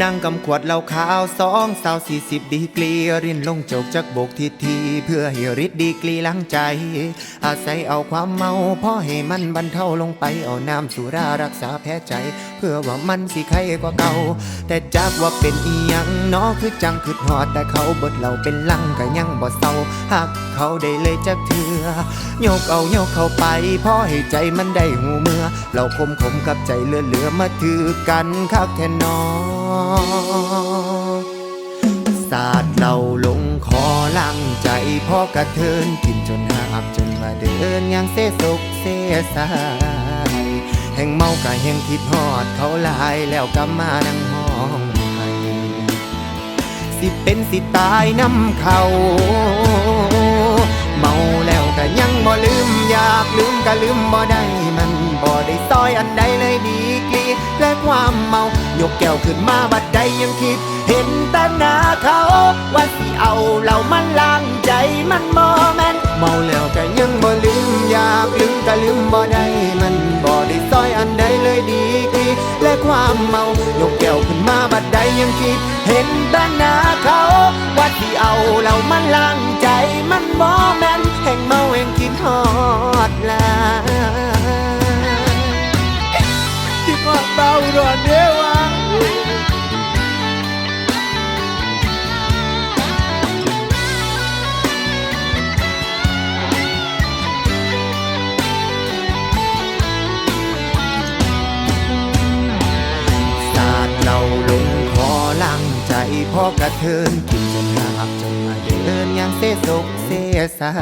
นั่งกำขวดเหล้าขาวสองสาวสี่สิบดีกรีรินลงจกจากบกทีที เพื่อให้ฤทธิ์ดีกรีล้างใจ อาศัยเอาความเมาพอให้มันบรรเทาลงไปเอาน้ำสุรารักษาแพ้ใจ เพื่อว่ามันสิไข้กว่าเก่า แต่จากว่าเป็นอีหยังนาะคือจังคือหอดแต่เขาบดเราเป็นลังก็ยังบ่เศร้าหักเขาได้เลยจากเถื่อโยกเอาโยกเข้าไปพอให้ใจมันได้หูเมื่อเราคมขมกับใจเหลือเหลือๆมาถือกันคักแทนนอสาดเราลงคอลังใจพ่อกระเทินกินจนหาบจนมาเดินยังเสสกเสสายแห่งเมากะแห่งคิดฮอดเขาลายแล้วก็มานั่งห้องไห้สิเป็นสิตายน้ำเขา เมาแล้วก็ยังบ่ลืมอยากลืมก็ลืมบ่ได้มันบ่ได้ซอยอันใดเลยดี และความเมายกแก้วขึ้นมาบัดใดยังคิด เห็นต่หน้าเขาว่าสิเอาเหล่ามันล้างใจมันบ่แม่นเมาแล้วก็ยังบ่ลืมอยากลืมก็ลืมบ่ได้มันบ่ได้ซอยอันใดเลยดีกรีและความเมายกแก้วขึ้นมาบัดใดยังคิด เห็นต่หน้าเขาว่าที่เอาเหล่ามันล้างใจมันบ่แม่น พ่อกระเทินกินจนหาบจนมาเดินอย่างเสสกเสสา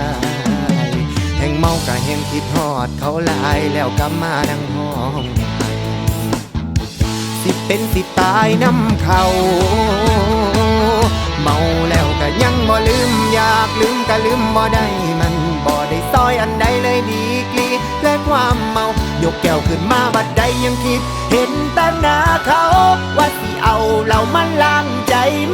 ยแห่งเมากะแห่งคิดฮอดเขาลายแล้วก็มาดังห้องสิเป็นสิตายน้ำเขาเมาแล้วก็ยังบ่ลืมอยากลืมก็ลืมบ่ได้มันบ่ได้ซอยอันใดเลยดีกรีและความเมายกแก้วขึ้นมาบัดใดยังคิด เห็นต่หน้าเขา ว่าสิเอาเหล่ามันล้าง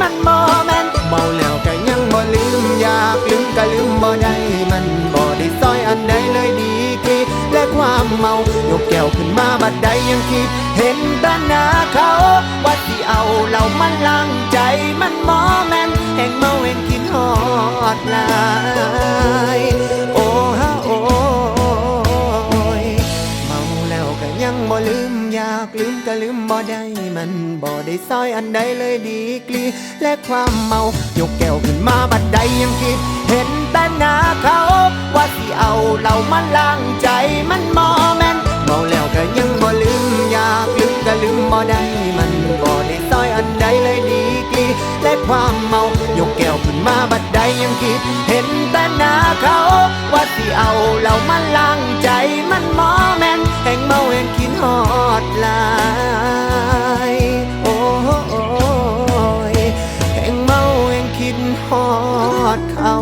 มันบ่แม่นเมาแล้วก็ยังบ่ลืมอยากลืมก็ลืมบ่ได้มันบ่ได้ซอยอันใดเลยดีกีและความเมายกแก้วขึ้นมาบัดใดยังคิด เห็นแต่หน้าเขาว่าที่เอาเรามันล้างใจมันบ่แม่นแห่งเมาแห่งคิดฮอดลา ก็ยังบ่ลืมอยากลืมก็ลืมบ่ได้มันบ่ได้ซอยอันใดเลยดีกรีและความเมายกแก้วขึ้นมาบัดใดยังคิด เห็นแต่หน้าเขา ว่าสิเอาเหล่ามันล้างใจมันบ่แมนเมาแล้วก็ยังบ่ลืมอยากลืมก็ลืมบ่ได้มันบ่ได้ซอยอันใดเลยดีกรีและความเมายกแก้วขึ้นมาบัดใดยังคิด เห็นแต่หน้าเขา ทอดเขา